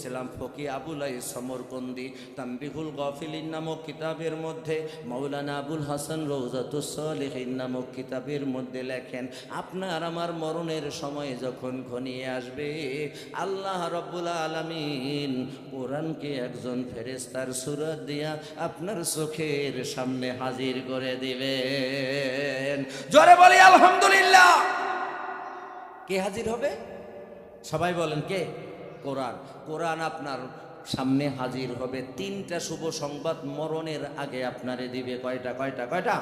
ছিলাম ফকি আবুলাই সমরকন্দি তাম্বিহুল গফিলিন নামক কিতাবের মধ্যে মৌলানা আবুল হাসান রৌজাতুসলিহিন নামক কিতাবের মধ্যে লেখেন, আপনার আমার মরণের সময় যখন ঘনিয়ে আসবে, আল্লাহ রব্বুল আলমিন কোরআনকে একজন ফেরেস্তার সুরত দিয়া আপনার চোখের সামনে হাজির করে দিবেন। জোরে বলি, আলহামদুলিল্লাহ। কে হাজির হবে? সবাই বলেন, কে? কোরআন। কোরআন আপনার সামনে হাজির হবে। তিনটা শুভ সংবাদ মরণের আগে আপনারে দিবে। কয়টা কয়টা কয়টা?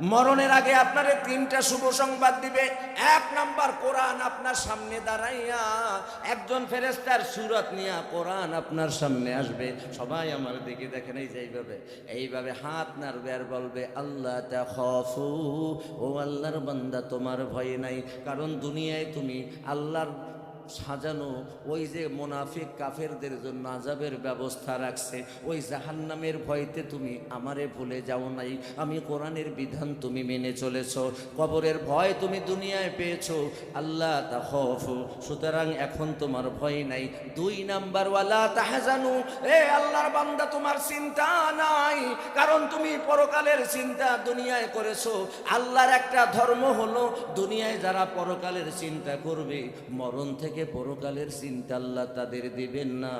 মরণের আগে আপনারে তিনটা শুভ সংবাদ দিবে। এক নাম্বার, কোরআন আপনার সামনে দাঁড়াইয়া একজন ফেরেস্তার সুরত নিয়া কোরআন আপনার সামনে আসবে। সবাই আমার দিকে দেখেন, এই যে এইভাবে। এইভাবে হাত নাড়বে আর বলবে, আল্লাহ তাখফু ও আল্লাহর বান্দা, তোমার ভয় নাই। কারণ দুনিয়ায় তুমি আল্লাহর সাজানো, ওই যে মোনাফিক কাফেরদের জন্য আজাবের ব্যবস্থা রাখছে, ওই জাহান্নামের ভয়তে তুমি আমারে ভুলে যাও নাই। আমি কোরআনের বিধান তুমি মেনে চলেছ, কবরের ভয় তুমি দুনিয়ায় পেয়েছ। আল্লাহ তাহফু সুতরাং এখন তোমার ভয় নাই। দুই নাম্বার ওয়ালা তাহাজানু, এ আল্লাহর বান্দা, তোমার চিন্তা নাই। কারণ তুমি পরকালের চিন্তা দুনিয়ায় করেছ। আল্লাহর একটা ধর্ম হলো, দুনিয়ায় যারা পরকালের চিন্তা করবে, মরণ থেকে পরকালের চিন্তা আল্লাহ তাদের দিবেন না।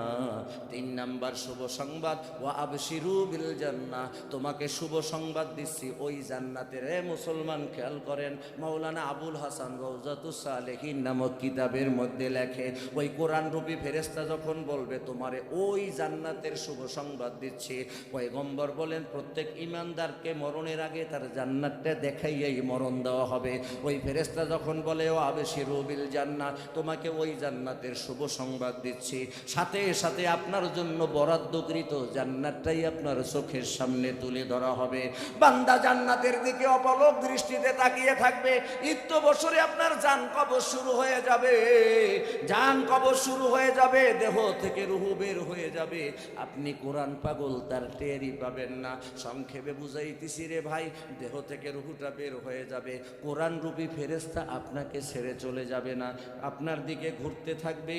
তিন নাম্বার শুভ সংবাদ ও আবশিরু বিল জান্নাহ। তোমাকে শুভ সংবাদ দিচ্ছি, ওই জান্নাতের মুসলমান খেয়াল করেন, মাওলানা আবুল হাসান রৌজাতুস সালেহিন নামক কিতাবের মধ্যে লেখে, ওই কোরআন রূপী ফেরেস্তা যখন বলবে, তোমারে ওই জান্নাতের শুভ সংবাদ দিচ্ছি। পয়গম্বর বলেন, প্রত্যেক ইমানদারকে মরণের আগে তার জান্নাতটা দেখাইয়াই মরণ দেওয়া হবে। ওই ফেরেস্তা যখন বলে ও আবেশিরু বিল জান্নাত তোমাকে ওই জান্নাতের শুভ সংবাদ দিচ্ছি। সাথে সাথে আপনার জন্য বরাদ্দকৃত জান্নাতটাই আপনার চোখের সামনে তুলে ধরা হবে। বান্দা জান্নাতের দিকে অপলক দৃষ্টিতে তাকিয়ে থাকবে। ইত্য বছরে আপনার যান কবর শুরু হয়ে যাবে। যান কবর শুরু হয়ে যাবে, দেহ থেকে রুহু বের হয়ে যাবে। আপনি কোরআন পাগল, তার টেরই পাবেন না। সংক্ষেপে বুঝাইতেছি রে ভাই, দেহ থেকে রুহুটা বের হয়ে যাবে। কোরআন রূপী ফেরেস্তা আপনাকে ছেড়ে চলে যাবে না। আপনার দিকে ঘুরতে থাকবে,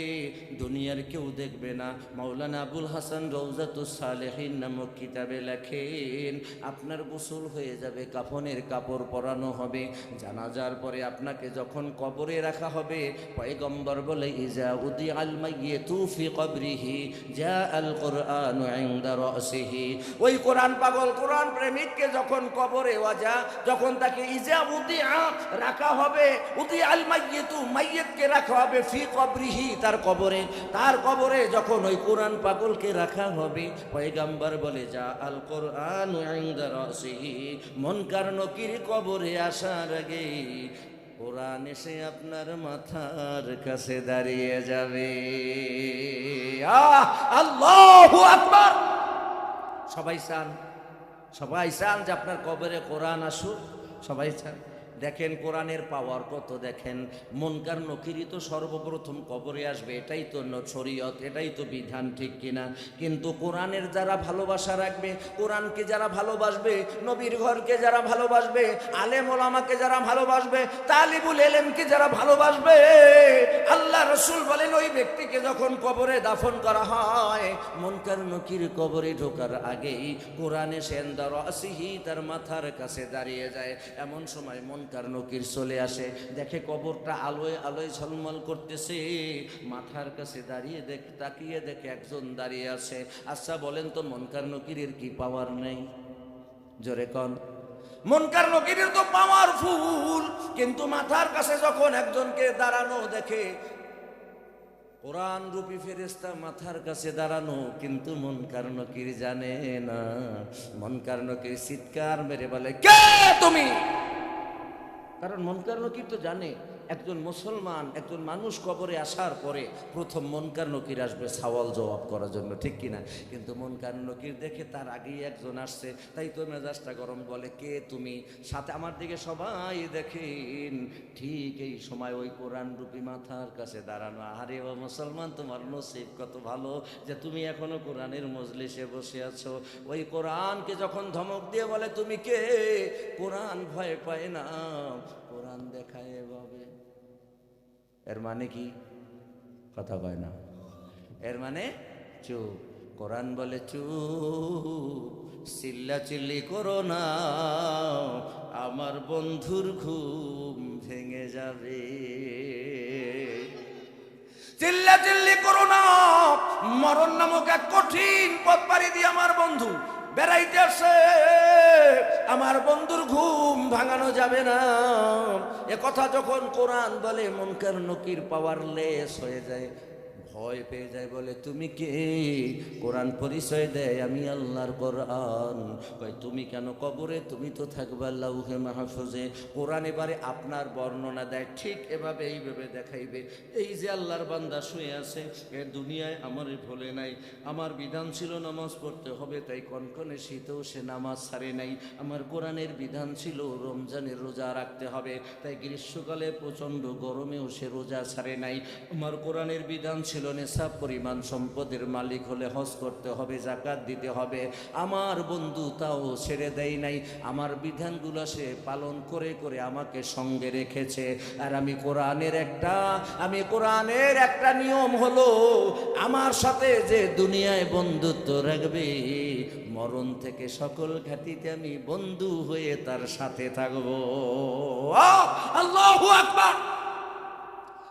দুনিয়ার কেউ দেখবে না। মাওলানা আবুল হাসান রৌজাতুস সালেহিন নামক কিতাবে লেখেন, আপনার গোসল হয়ে যাবে, কাফনের কাপড় পরানো হবে। জানাজার পরে আপনাকে যখন কবরে রাখা হবে, পয়গম্বর বলে, ইজা উদি আল মাইয়িতু ফি কবরিহি জা আল কুরআন ওই কোরআন পাগল, কোরআন প্রেমিককে যখন কবরে ওয়াজা, যখন তাকে ইজা উদি রাখা হবে উদি আল মাইয়ে তু মাইয়িতকে রাখা হবে ফি কবরিহি, তার কবরে। তার কবরে যখন ওই কোরআন পাগলকে রাখা হবে, পয়গাম্বর বলে, যা আল কোরআন মনকার নকির কবরে আসার আগে কোরআন এসে আপনার মাথার কাছে দাঁড়িয়ে যাবে। আল্লাহু আকবার! সবাই চান সবাই চান যে আপনার কবরে কোরআন আসুক, সবাই চান। দেখেন কোরআনের পাওয়ার কত দেখেন। মনকার নকিরই তো সর্বপ্রথম কবরে আসবে, এটাই তো শরীয়ত, এটাই তো বিধান, ঠিক কিনা? কিন্তু কোরআনের যারা ভালোবাসা রাখবে, কোরআনকে যারা ভালোবাসবে, নবীর ঘরকে যারা ভালোবাসবে, আলেম ওলামাকে যারা ভালোবাসবে, তালিবুল এলেমকে যারা ভালোবাসবে, আল্লাহ রসুল বলেন, ওই ব্যক্তিকে যখন কবরে দাফন করা হয়, মনকার নকির কবরে ঢোকার আগেই কোরআনে সেন্দার আসিহি তার মাথার কাছে দাঁড়িয়ে যায়। এমন সময় মনকার নকির চলে আসে। দেখে কবরটা আলোয় আলোয় ঝলমল করতেছে। মাথার কাছে দাঁড়িয়ে দেখ, তাকিয়ে দেখে একজন দাঁড়িয়ে আছে। আচ্ছা বলেন তো, মনকার নকিরের কি পাওয়ার নেই? জোরে কন। মনকার নকিরের তো পাওয়ারফুল কিন্তু মাথার কাছে যখন একজনকে দাঁড়ানো দেখে কোরআন রূপী ফেরেস্তা মাথার কাছে দাঁড়ানো, কিন্তু মন কারণকির জানে না। মন কারণকির চিৎকার মেরে বলে, কে তুমি? কারণ মন নকির তো জানে, একজন মুসলমান, একজন মানুষ কবরে আসার পরে প্রথম মনকার নকির আসবে সওয়াল জবাব করার জন্য, ঠিক কিনা? কিন্তু মনকার নকির দেখে তার আগেই একজন আসছে, তাই তো মেজাজটা গরম বলে, কে তুমি? সাথে আমার দিকে সবাই দেখেন, ঠিক এই সময় ওই কোরআন রূপী মাথার কাছে দাঁড়ানো আরে ও মুসলমান, তোমার নসিব কত ভালো যে তুমি এখনও কোরআনের মজলিসে বসে আছো? ওই কোরআনকে যখন ধমক দিয়ে বলে, তুমি কে? কোরআন ভয় পায় না। কোরআন দেখায় এভাবে। এর মানে কি? কথা কয় না। এর মানে চুপ। কোরআন বলে চুপ। চিল্লা চিল্লি করো না। আমার বন্ধুর ঘুম ভেঙে যাবে। চিল্লা চিল্লি করো না। মরণ নামক এক কঠিন পথ পাড়ি দিয়ে আমার বন্ধু বেড়াইতে আসে আমার বন্ধুর ঘুম ভাঙানো যাবে না। এ কথা যখন কোরআন বলে, মনকার নকির পাওয়ার লেস হয়ে যায়। ভয় পেয়ে যায় বলে, তুমি কে? কোরআন পরিচয় দেয় আমি আল্লাহর কোরআন। তুমি কেন কবরে? তুমি তো থাকবা লাউহে মাহফুজে। কোরআন এবারে আপনার বর্ণনা দেয়, ঠিক এভাবে এইভাবে দেখাইবে। এই যে আল্লাহর বান্দা শুয়ে আছে, এ দুনিয়ায় আমার ভোলে নাই, আমার বিধান ছিল নামাজ পড়তে হবে, তাই কনকনে শীতেও সে নামাজ ছাড়ে নাই। আমার কোরআনের বিধান ছিল রমজানের রোজা রাখতে হবে, তাই গ্রীষ্মকালে প্রচণ্ড গরমেও সে রোজা ছাড়ে নাই। আমার কোরআনের বিধান ছিল নেশা পরিমাণ সম্পদের মালিক হলে হজ করতে হবে জাকাত দিতে হবে। আমার বন্ধু তাও ছেড়ে দেয় নাই। আমার বিধানগুলো সে পালন করে করে আমাকে সঙ্গে রেখেছে। আর আমি কোরআনের একটা, আমি কোরআনের একটা নিয়ম হলো, আমার সাথে যে দুনিয়ায় বন্ধুত্ব রাখবে, মরণ থেকে সকল ঘাটিতে আমি বন্ধু হয়ে তার সাথে থাকব। আল্লাহ আকবার।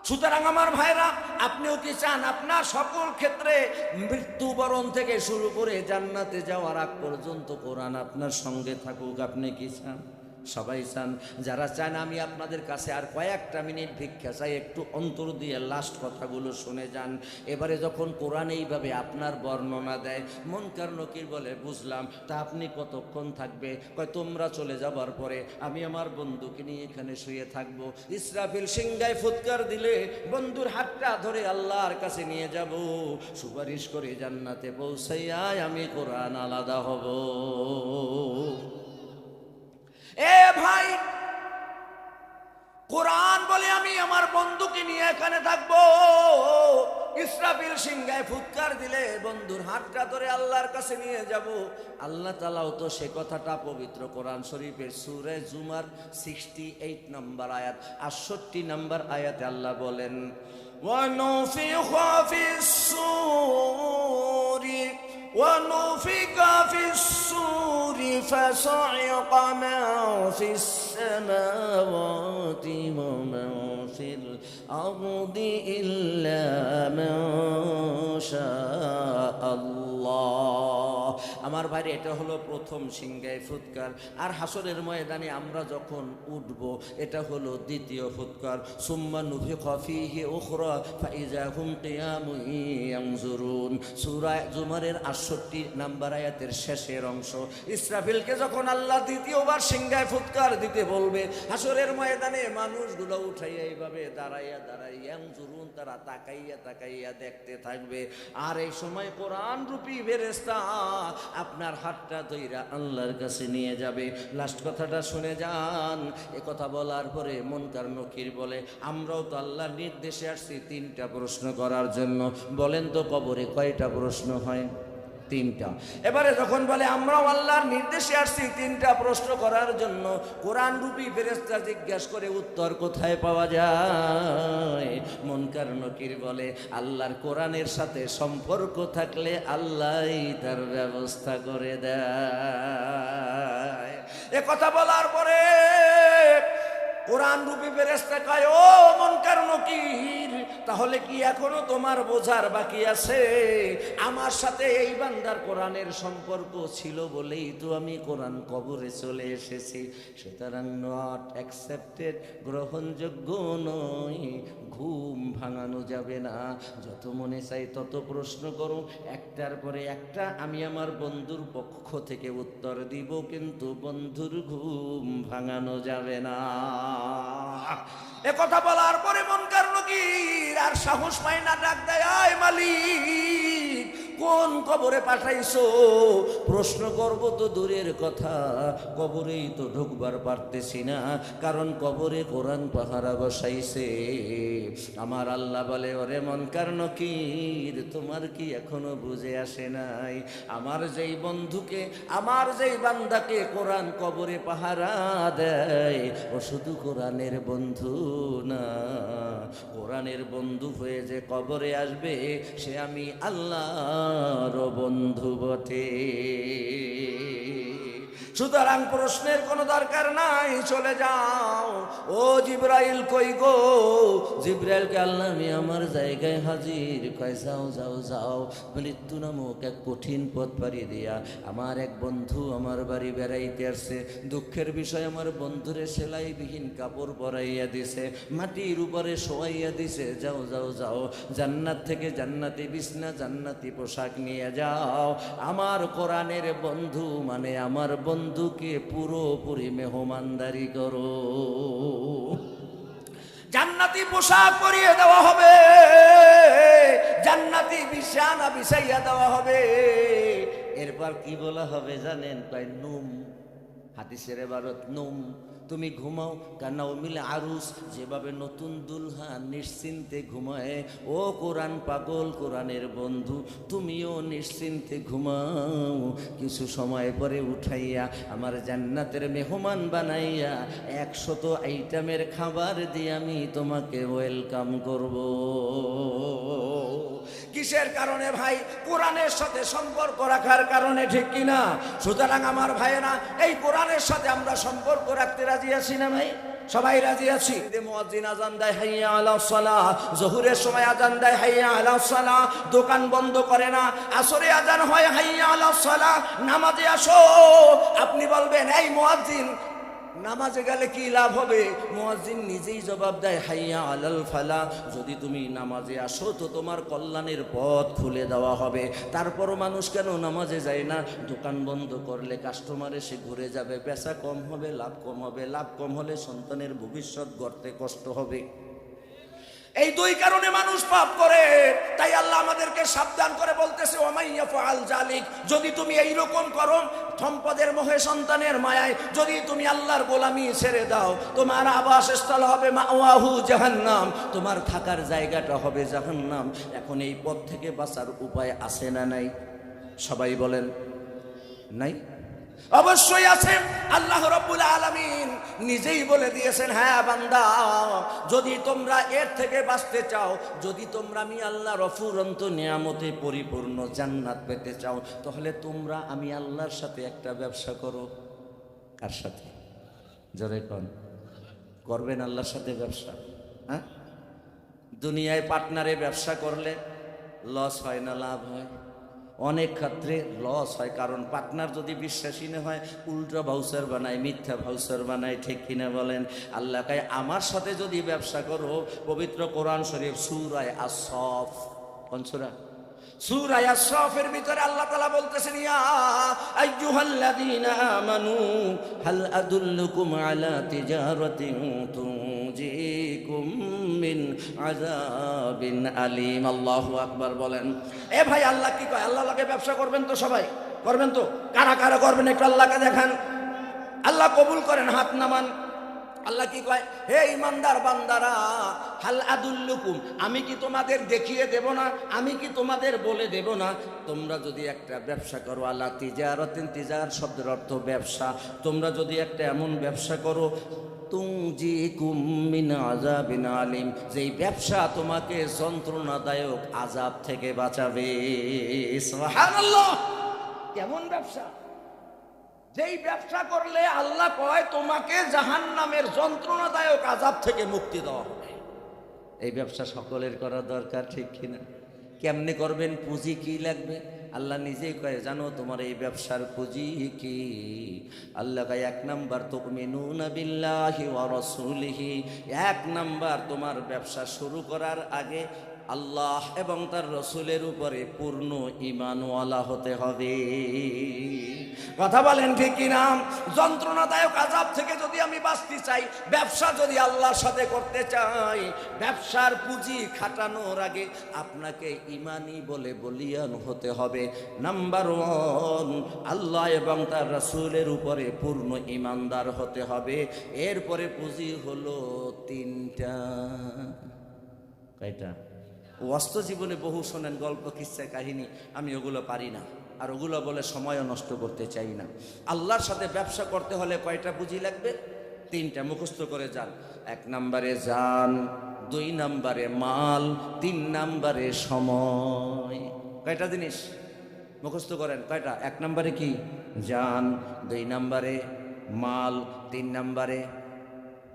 সুতরাং আমার ভাইরা, আপনিও কি চান আপনার সকল ক্ষেত্রে মৃত্যুবরণ থেকে শুরু করে জান্নাতে যাওয়ার আগ পর্যন্ত কোরআন আপনার সঙ্গে থাকুক, আপনি কি চান? সবাই চান, যারা চান আমি আপনাদের কাছে আর কয়েকটা মিনিট ভিক্ষা চাই, একটু অন্তর দিয়ে লাস্ট কথাগুলো শুনে যান। এবারে যখন কোরআন এইভাবে আপনার বর্ণনা দেয় মনকার নকির বলে, বুঝলাম, তা আপনি কতক্ষণ থাকবে? কয়, তোমরা চলে যাবার পরে আমি আমার বন্ধুকে নিয়ে এখানে শুয়ে থাকব। ইসরাফিল সিংগায় ফুৎকার দিলে বন্ধুর হাতটা ধরে আল্লাহর কাছে নিয়ে যাব। সুপারিশ করে জান্নাতে পৌঁছাইয়ায় আমি কোরআন আলাদা হব। এ ভাই কোরআন বলে আমি আমার বন্ধুকে নিয়ে এখানে থাকবো ইসরাফিল সিংহায় ফুৎকার দিলে বন্ধুর হাতটা ধরে আল্লাহর কাছে নিয়ে যাব আল্লাহ তালাও তো সে কথাটা পবিত্র কোরআন শরীফের সুরে জুমার সিক্সটি এইট নম্বর আয়াত আটষট্টি নম্বর আয়াতে আল্লাহ বলেন ونفخ في الصور ونفخ في الصور فصعق من في السماوات ومن في الأرض إلا من شاء الله؟ আমার বাইরে এটা হলো প্রথম সিংগায় ফুৎকার। আর হাসরের ময়দানে আমরা যখন উঠব, এটা হলো দ্বিতীয় ফুৎকার। সুম্মা নুফি খফিহি উখরা, ফাইজা হুম কিয়ামুন ইয়ানজুরুন সূরা জুমারের 68 নাম্বার আয়াতের শেষের অংশ। ইসরাফিলকে যখন আল্লাহ দ্বিতীয়বার সিংগায় ফুৎকার দিতে বলবে, হাসরের ময়দানে মানুষগুলো উঠাইয়া এইভাবে দাঁড়াইয়া দাঁড়াইয়া জুরুন তারা তাকাইয়া তাকাইয়া দেখতে থাকবে। আর এই সময় কোরআন রূপী ফেরেশতা আপনার হাতটা দইরা আল্লাহর কাছে নিয়ে যাবে। লাস্ট কথাটা শুনে যান। এ কথা বলার পরে মনকার নকির বলে, আমরাও তো আল্লাহর নির্দেশে আসছি তিনটা প্রশ্ন করার জন্য। বলেন তো কবরে কয়টা প্রশ্ন হয়? তিনটা। এবারে যখন বলে, আমরাও আল্লাহর নির্দেশে আসছি তিনটা প্রশ্ন করার জন্য কোরআন রূপী ফেরেস্তা জিজ্ঞাসা করে, উত্তর কোথায় পাওয়া যায়? মনকার নকির বলে, আল্লাহর কোরআনের সাথে সম্পর্ক থাকলে আল্লাহই তার ব্যবস্থা করে দেয়। এ কথা বলার পরে কোরআন রূপী ফেরেস্তা কয়, ও মনকার নকির, তাহলে কি এখনও তোমার বোঝার বাকি আছে? আমার সাথে এই বান্দার কোরআনের সম্পর্ক ছিল বলেই তো আমি কোরআন কবরে চলে এসেছি। সুতরাং নট অ্যাকসেপ্টেড গ্রহণযোগ্য নয় ঘুম ভাঙানো যাবে না। যত মনে চাই তত প্রশ্ন করো একটার পরে একটা আমি আমার বন্ধুর পক্ষ থেকে উত্তর দিব, কিন্তু বন্ধুর ঘুম ভাঙানো যাবে না। এ কথা বলার পরে মন কারণ কি আর সাহস পায় না ডাক দেয়, আয় মালিক। কোন কবরে পাঠাইছো? প্রশ্ন করব তো দূরের কথা, কবরেই তো ঢুকবার পারতেছি না, কারণ কবরে কোরআন পাহারা বসাইছে। আমার আল্লাহ বলে, ওরে মন কারণ নকির, তোমার কি এখনও বুঝে আসে নাই? আমার যেই বন্ধুকে, আমার যেই বান্দাকে কোরআন কবরে পাহারা দেয়, ও শুধু কোরআনের বন্ধু না। কোরআনের বন্ধু হয়ে যে কবরে আসবে, সে আমি আল্লাহর বন্ধু বটে। সুতরাং প্রশ্নের কোনো দরকার নাই, চলে যাও। ও জিব্রাইল, কই গো? জিব্রাইলকে আল্লাহ, আমি আমার জায়গায় হাজির। কয়, যাও যাও যাও। মৃত্যু নামক এক কঠিন পথ পাড়ি দিয়া আমার এক বন্ধু আমার বাড়ি বেড়াইতে আসছে। দুঃখের বিষয়, আমার বন্ধুরে সেলাইবিহীন কাপড় পরাইয়া দিছে, মাটির উপরে শোয়াইয়া দিছে। যাও যাও যাও। জান্নাত থেকে জান্নাতি বিছনা, জান্নাতি পোশাক নিয়ে যাও। আমার কোরআনের বন্ধু মানে আমার বন্ধুকে পুরোপুরি মেহমানদারি করো। জান্নাতি পোশাক পরিয়ে দেওয়া হবে। জান্নাতি বিছানা বিছাইয়া দেওয়া হবে। এরপর কি বলা হবে জানেন? কয়, নুম। হাতিসের এবারত নুম। তুমি ঘুমাও কেন মিলে আরুস, যেভাবে নতুন দুলহা নিশ্চিন্তে ঘুমায়, ও কোরআন পাগল, কোরআনের বন্ধু, তুমিও নিশ্চিন্তে ঘুমাও। কিছু সময় পরে উঠাইয়া আমার জান্নাতের মেহমান বানাইয়া একশত আইটেমের খাবার দিয়ে আমি তোমাকে ওয়েলকাম করব। কিসের কারণে ভাই? কোরআনের সাথে সম্পর্ক রাখার কারণে, ঠিক কিনা সুতরাং আমার ভাইয়েরা, এই কোরআনের সাথে আমরা সম্পর্ক রাখতে রাজি আছি না ভাই? সবাই রাজি আছি? মুয়াজ্জিন আজান দেয়, হাইয়া আলা সালাহ জহুরের সময় আজান দেয়, হাইয়া আলা সালাহ দোকান বন্ধ করে না। আসরে আজান হয়, হাইয়া আলা সালাহ নামাজে আসো। আপনি বলবেন, এই মুয়াজ্জিন নামাজে গেলে কি লাভ হবে? মোয়াজিন নিজেই জবাব দেয়, হাইয়া আলাল ফালা। যদি তুমি নামাজে আসো, তো তোমার কল্যাণের পথ খুলে দেওয়া হবে। তারপরও মানুষ কেন নামাজে যায় না? দোকান বন্ধ করলে কাস্টমার এসে ঘুরে যাবে। পেশা কম হবে, লাভ কম হবে। লাভ কম হলে সন্তানের ভবিষ্যৎ গড়তে কষ্ট হবে। এই দুই কারণে মানুষ পাপ করে। তাই আল্লাহ আমাদেরকে সাবধান করে বলতেছে জালিক যদি তুমি এই রকম করো, সম্পদের মোহে সন্তানের মায়ায় যদি তুমি আল্লাহর গোলামি ছেড়ে দাও, তোমার আবাসস্থল হবে মাওয়াহু জাহান্নাম, তোমার থাকার জায়গাটা হবে জাহান্নাম। এখন এই পথ থেকে বাঁচার উপায় আছে না নাই? সবাই বলেন, নাই। অবশ্যই আছে। আল্লাহ রব্বুল আলামিন নিজেই বলে দিয়েছেন হ্যাঁ বান্দা, যদি তোমরা এর থেকে বাঁচতে চাও, যদি তোমরা আমি আল্লাহ রফুরন্ত নিয়ামতে পরিপূর্ণ জান্নাত পেতে চাও, তাহলে তোমরা আমি আল্লাহর সাথে একটা ব্যবসা করো। কার সাথে? জোরে কন। করবেন আল্লাহর সাথে ব্যবসা? হ্যাঁ? দুনিয়ায় পার্টনারে ব্যবসা করলে লস হয় না, লাভ হয়? অনেক ক্ষেত্রে লস হয়। কারণ পার্টনার যদি বিশ্বাসী না হয়, উল্টো ভাউচার বানায়, মিথ্যা ভাউচার বানায়, ঠিক কিনা বলেন? আল্লাহ কায়, আমার সাথে যদি ব্যবসা করো, পবিত্র কোরআন শরীফ সুরায় আসফ কোন সুরা? সুরায় আশরাফের ভিতরে আল্লাহ তাআলা বলতেছেন, ইয়া আইয়ুহাল্লাযীনা আমানু, হাল আদুল্লুকুম আলা তিজারাতিন তুনজিকুম মিন আযাবিন আলীম। আল্লাহু আকবার বলেন। এ ভাই, আল্লাহ কি কয়? আল্লাহ লাগে ব্যবসা করবেন তো সবাই? করবেন তো? কারা কারা করবেন একটু আল্লাহকে দেখান। আল্লাহ কবুল করেন, হাত নামান। আল্লাহ কি কয়? হে ইমানদার বান্দারা, হাল আদুল্লুকুম, আমি কি তোমাদের দেখিয়ে দেব না? আমি কি তোমাদের বলে দেব না? তোমরা যদি একটা ব্যবসা করো, আল্লাহ তিজারতিন, তিজার শব্দের অর্থ ব্যবসা। তোমরা যদি একটা এমন ব্যবসা করো আলিম, যেই ব্যবসা তোমাকে যন্ত্রণাদায়ক আজাব থেকে বাঁচাবে। কেমন ব্যবসা? যেই ব্যবসা করলে আল্লাহ কয়, তোমাকে জাহান নামের যন্ত্রণাদায়ক আজাব থেকে মুক্তি দেওয়া হবে এই ব্যবসা সকলের করা দরকার, ঠিক কিনা? কেমনে করবেন? পুঁজি কি লাগবে? আল্লাহ নিজেই কয়ে, জানো, তোমার এই ব্যবসার পুঁজি কি? আল্লাহ কয়, এক নাম্বার বিল্লাহি ওয়া রাসূলিহি, এক নাম্বার তোমার ব্যবসা শুরু করার আগে আল্লাহ এবং তার রসুলের উপরে পূর্ণ ইমানওয়ালা হতে হবে। কথা বলেন ঠিক কিনা? যন্ত্রণাদায়ক আজাব থেকে যদি আমি বাঁচতে চাই, ব্যবসা যদি আল্লাহর সাথে করতে চাই, ব্যবসার পুঁজি খাটানোর আগে আপনাকে ইমানি বলে বলিয়ান হতে হবে। নাম্বার ওয়ান, আল্লাহ এবং তার রসুলের উপরে পূর্ণ ইমানদার হতে হবে। এরপরে পুঁজি হলো তিনটা। কয়টা? অস্ত জীবনে বহু শোনেন গল্প কিচ্ছা কাহিনী, আমি ওগুলো পারি না। আর ওগুলো বলে সময়ও নষ্ট করতে চাই না। আল্লাহর সাথে ব্যবসা করতে হলে কয়টা পুঁজি লাগবে? তিনটা। মুখস্থ করে যান। এক নম্বরে যান দুই নম্বরে মাল, তিন নম্বরে সময়। কয়টা জিনিস? মুখস্থ করেন। কয়টা? এক নম্বরে কি? যান দুই নম্বরে মাল, তিন নম্বরে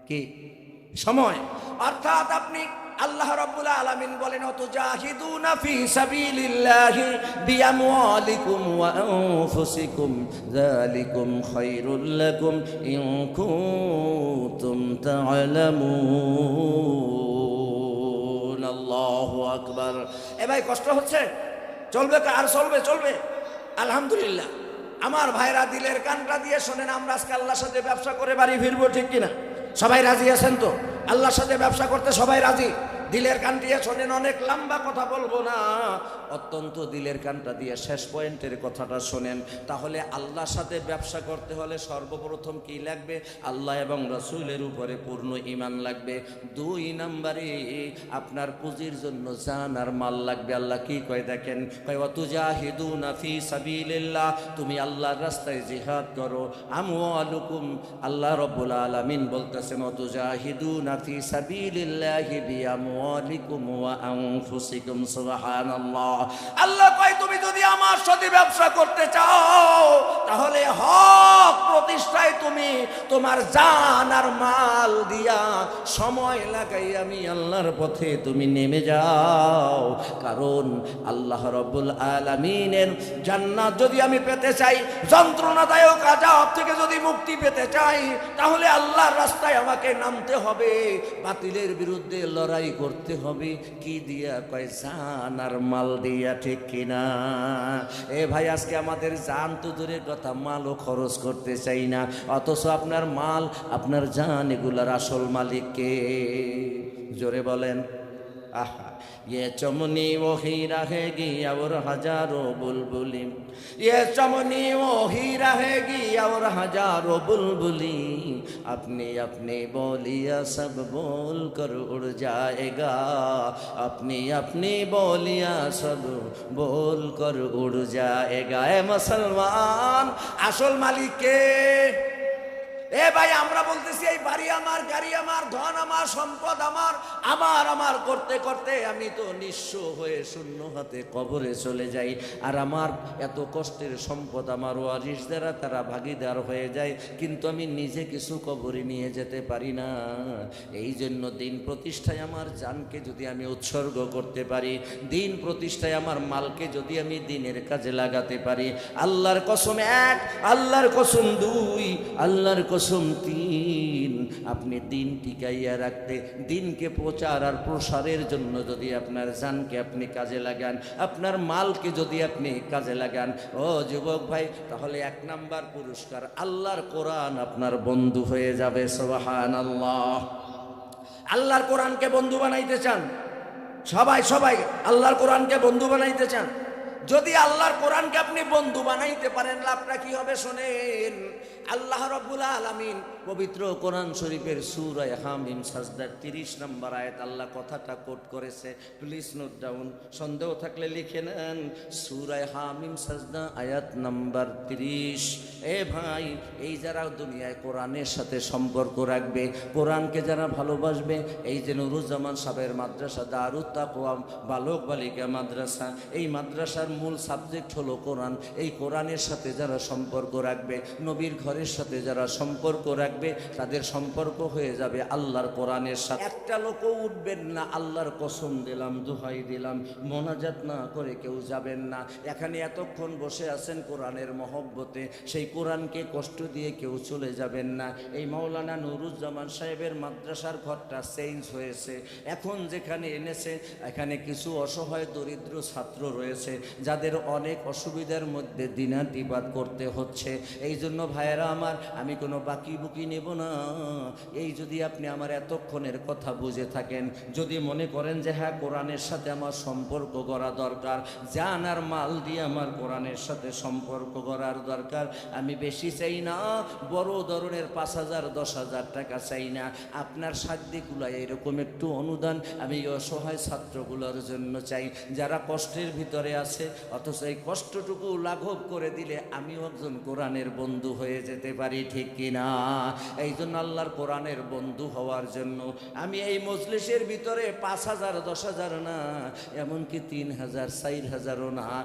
কি? সময়। অর্থাৎ আপনি আল্লাহ রাব্বুল আলামিন বলেন অত জাহিদুনা ফি সাবিলিল্লাহি বিআমওয়ালিকুম ওয়া আনফুসিকুম, যালিকুম খায়রুল লাকুম ইন কুনতুম তা'লামুন। আল্লাহু আকবার। এ ভাই, কষ্ট হচ্ছে? চলবে আর চলবে চলবে? আলহামদুলিল্লাহ। আমার ভাইরা দিলের কানটা দিয়ে শোনেন, আমরা আজকে আল্লাহর সাথে ব্যবসা করে বাড়ি ফিরবো ঠিক কিনা? সবাই রাজি আছেন তো? আল্লাহর সাথে ব্যবসা করতে সবাই রাজি? দিলের কান দিয়ে শোনেন, অনেক লম্বা কথা বলব না। অত্যন্ত দিলের কানটা দিয়ে শেষ পয়েন্টের কথাটা শোনেন। তাহলে আল্লাহর সাথে ব্যবসা করতে হলে সর্বপ্রথম কি লাগবে? আল্লাহ এবং রসুলের উপরে পূর্ণ ইমান লাগবে। দুই নাম্বারে আপনার পুঁজির জন্য জান আর মাল লাগবে। আল্লাহ কি কয় দেখেন? কয় অতুজাহিদুনা ফি সাবিলিল্লাহ। তুমি আল্লাহর রাস্তায় জিহাদ করো। আমওয়ালুকুম, আল্লাহ রব্বুল আলামিন বলতেছেন অতুজাহিদুনা ফি সাবিলিল্লাহি বিআমওয়ালিকুম ওয়া আনফুসিকুম, সুবহানাল্লাহ। আল্লাহ কয়, তুমি যদি আমার সাথে ব্যবসা করতে চাও, তাহলে হক প্রতিষ্ঠায় তুমি তোমার জান আর মাল দিয়া সময় লাগাই আমি আল্লাহর পথে তুমি নেমে যাও। কারণ আল্লাহ রব্বুল আলামিনের জান্নাত যদি আমি পেতে চাই, যন্ত্রণাদায়ক আজাব থেকে যদি মুক্তি পেতে চাই, তাহলে আল্লাহর রাস্তায় আমাকে নামতে হবে, বাতিলের বিরুদ্ধে লড়াই করতে হবে। কি দিয়া কয় জান আর মাল দিয়া, ঠিক কিনা? এ ভাই, আজকে আমাদের জান তো দূরের কথা, মালও খরচ করতে চাই না অথচ আপনার মাল আপনার জান এগুলার আসল মালিককে। জোরে বলেন। আহা ইয়ে চমনি ওহি রাহে গিয়া ওর হাজারো বুলবুলি। ইয়ে চমনি ওহি রাহে গিয়া ওর হাজারো বুলবুলি। আপনি আপনি বলিয়া সব বোল কর উড় যায়গা আপনি আপনি বলিয়া সব বোল কর উড় যায়গা এ মুসলমান, আসল মালিক কে এ ভাই, আমরা বলতেছি, এই বাড়ি আমার, গাড়ি আমার, ধন আমার, সম্পদ আমার আমার আমার করতে করতে আমি তো নিঃস্ব হয়ে শূন্য হাতে কবরে চলে যাই। আর আমার এত কষ্টের সম্পদ আমার ওয়ারিস দ্বারা তারা ভাগিদার হয়ে যায়, কিন্তু আমি নিজে কিছু কবরে নিয়ে যেতে পারি না। এই জন্য দিন প্রতিষ্ঠায় আমার জানকে যদি আমি উৎসর্গ করতে পারি, দিন প্রতিষ্ঠায় আমার মালকে যদি আমি দিনের কাজে লাগাতে পারি। আল্লাহর কসম এক, আল্লাহর কসম দুই, আল্লাহর কসম তিন। আপনি দিন টিকাইয়া রাখতে, দিনকে প্রচার আর প্রসারের জন্য যদি আপনার জানকে আপনি কাজে লাগান, আপনার মালকে যদি আপনি কাজে লাগান, ও যুবক ভাই, তাহলে এক নাম্বার পুরস্কার আল্লাহর কোরআন আপনার বন্ধু হয়ে যাবে সোবাহান আল্লাহ আল্লাহর কোরআনকে বন্ধু বানাইতে চান? সবাই সবাই, আল্লাহর কোরআনকে বন্ধু বানাইতে চান? যদি আল্লাহর কোরআনকে আপনি বন্ধু বানাইতে পারেন, লাভটা কি হবে শোনেন? আল্লাহ রব্বুল আলামিন পবিত্র কোরআন শরীফের সুরায় হামিম সাজদার তিরিশ নম্বর আয়াত আল্লাহ কথাটা কোট করেছে। প্লিজ নোট ডাউন সন্দেহ থাকলে লিখে নেন। সুরায় হামিম সাজদা, আয়াত নাম্বার তিরিশ। এ ভাই, এই যারা দুনিয়ায় কোরআনের সাথে সম্পর্ক রাখবে, কোরআনকে যারা ভালোবাসবে, এই যে নুরুজ্জামান সাহেবের মাদ্রাসা দারুত তাকওয়া বালক বালিকা মাদ্রাসা, এই মাদ্রাসার মূল সাবজেক্ট হলো কোরআন। এই কোরআনের সাথে যারা সম্পর্ক রাখবে, নবীর ঘরের সাথে যারা সম্পর্ক রাখবে, তাদের সম্পর্ক হয়ে যাবে আল্লাহর কোরআনের সাথে। একটা লোকও উঠবেন না, আল্লাহর কসম দিলাম, দোহাই দিলাম, মোনাজাত না করে কেউ যাবেন না। এখানে এতক্ষণ বসে আছেন কোরআনের মহব্বতে, সেই কোরআনকে কষ্ট দিয়ে কেউ চলে যাবেন না। এই মৌলানা নুরুজ্জামান সাহেবের মাদ্রাসার ঘরটা চেঞ্জ হয়েছে। এখন যেখানে এনেছে, এখানে কিছু অসহায়, দরিদ্র ছাত্র রয়েছে যাদের অনেক অসুবিধার মধ্যে দিনাতিবাদ করতে হচ্ছে। এই জন্য ভাইয়েরা আমার, আমি কোনো বাকি বুকি নেব না। এই যদি আপনি আমার এতক্ষণের কথা বুঝে থাকেন, যদি মনে করেন যে হ্যাঁ কোরআনের সাথে আমার সম্পর্ক করা দরকার, জান আর মাল দিয়ে আমার কোরআনের সাথে সম্পর্ক করার দরকার, আমি বেশি চাই না, বড় ধরনের পাঁচ হাজার, দশ হাজার টাকা চাই না। আপনার সাধ্যগুলাই এরকম একটু অনুদান, আমি অসহায় ছাত্রগুলোর জন্য চাই, যারা কষ্টের ভিতরে আছে অথচ এই কষ্টটুকু লাঘব করে দিলে আমিও একজন কোরআনের বন্ধু হয়ে যেতে পারি, ঠিক কিনা এই জন্য আল্লাহর কোরআনের বন্ধু হওয়ার জন্য আমি এই মজলিসের ভিতরে পাঁচ হাজার, দশ হাজার না, এমনকি তিন হাজার, চার হাজারও না।